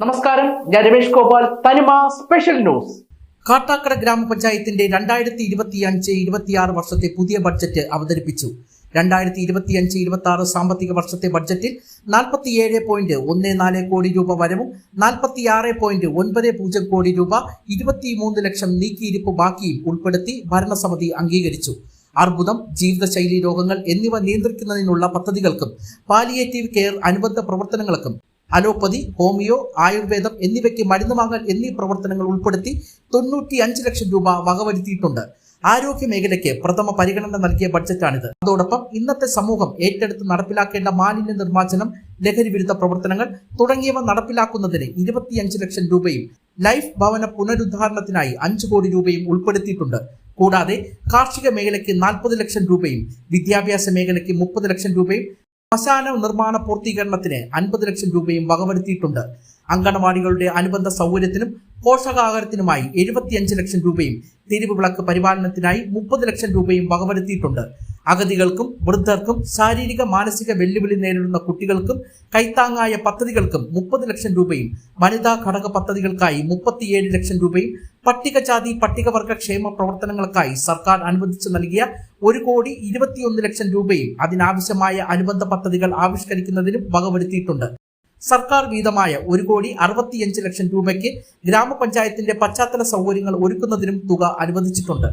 നമസ്കാരം. ഞാൻ രമേഷ് ഗോപാൽ. തനിമ സ്പെഷ്യൽ ന്യൂസ് കാട്ടാക്കട ഗ്രാമപഞ്ചായത്തിന്റെ രണ്ടായിരത്തി ഇരുപത്തി അഞ്ച് ഇരുപത്തിയാറ് വർഷത്തെ പുതിയ ബഡ്ജറ്റ് അവതരിപ്പിച്ചു. രണ്ടായിരത്തി ഇരുപത്തി അഞ്ച് ഇരുപത്തി ആറ് സാമ്പത്തിക വർഷത്തെ ബഡ്ജറ്റിൽ നാൽപ്പത്തിയേഴ് പോയിന്റ് ഒന്ന് നാല് കോടി രൂപ വരവും നാൽപ്പത്തിയാറ് പോയിന്റ് ഒൻപത് പൂജ്യം കോടി രൂപ ഇരുപത്തിമൂന്ന് ലക്ഷം നീക്കിയിരിപ്പ് ബാക്കിയും ഉൾപ്പെടുത്തി ഭരണസമിതി അംഗീകരിച്ചു. അർബുദം ജീവിതശൈലി രോഗങ്ങൾ എന്നിവ നിയന്ത്രിക്കുന്നതിനുള്ള പദ്ധതികൾക്കും പാലിയേറ്റീവ് കെയർ അനുബന്ധ പ്രവർത്തനങ്ങൾക്കും അലോപ്പതി ഹോമിയോ ആയുർവേദം എന്നിവയ്ക്ക് മരുന്ന് വാങ്ങൽ എന്നീ പ്രവർത്തനങ്ങൾ ഉൾപ്പെടുത്തി തൊണ്ണൂറ്റി അഞ്ച് ലക്ഷം രൂപ വകവരുത്തിയിട്ടുണ്ട്. ആരോഗ്യ മേഖലയ്ക്ക് പ്രഥമ പരിഗണന നൽകിയ ബഡ്ജറ്റാണിത്. അതോടൊപ്പം ഇന്നത്തെ സമൂഹം ഏറ്റെടുത്ത് നടപ്പിലാക്കേണ്ട മാലിന്യ നിർമ്മാർജനം ലഹരി വിരുദ്ധ പ്രവർത്തനങ്ങൾ തുടങ്ങിയവ നടപ്പിലാക്കുന്നതിന് ഇരുപത്തിയഞ്ച് ലക്ഷം രൂപയും ലൈഫ് ഭവന പുനരുദ്ധാരണത്തിനായി അഞ്ചു കോടി രൂപയും ഉൾപ്പെടുത്തിയിട്ടുണ്ട്. കൂടാതെ കാർഷിക മേഖലയ്ക്ക് നാൽപ്പത് ലക്ഷം രൂപയും വിദ്യാഭ്യാസ മേഖലയ്ക്ക് മുപ്പത് ലക്ഷം രൂപയും ശ്മശാന നിർമ്മാണ പൂർത്തീകരണത്തിന് അൻപത് ലക്ഷം രൂപയും വകവരുത്തിയിട്ടുണ്ട്. അങ്കണവാടികളുടെ അനുബന്ധ സൗകര്യത്തിനും പോഷകാഹാരത്തിനുമായി എഴുപത്തിയഞ്ച് ലക്ഷം രൂപയും തിരിവ് വിളക്ക് പരിപാലനത്തിനായി മുപ്പത് ലക്ഷം രൂപയും വകവരുത്തിയിട്ടുണ്ട്. അഗതികൾക്കും വൃദ്ധർക്കും ശാരീരിക മാനസിക വെല്ലുവിളി നേരിടുന്ന കുട്ടികൾക്കും കൈത്താങ്ങായ പദ്ധതികൾക്കും മുപ്പത് ലക്ഷം രൂപയും വനിതാ ഘടക പദ്ധതികൾക്കായി മുപ്പത്തിയേഴ് ലക്ഷം രൂപയും പട്ടികജാതി പട്ടികവർഗ ക്ഷേമ പ്രവർത്തനങ്ങൾക്കായി സർക്കാർ അനുവദിച്ചു നൽകിയ ഒരു കോടി ഇരുപത്തിയൊന്ന് ലക്ഷം രൂപയും അതിനാവശ്യമായ അനുബന്ധ പദ്ധതികൾ ആവിഷ്കരിക്കുന്നതിനും വകവരുത്തിയിട്ടുണ്ട്. സർക്കാർ വീതമായ ഒരു കോടി അറുപത്തിയഞ്ച് ലക്ഷം രൂപയ്ക്ക് ഗ്രാമപഞ്ചായത്തിന്റെ പശ്ചാത്തല സൗകര്യങ്ങൾ ഒരുക്കുന്നതിനും തുക അനുവദിച്ചിട്ടുണ്ട്.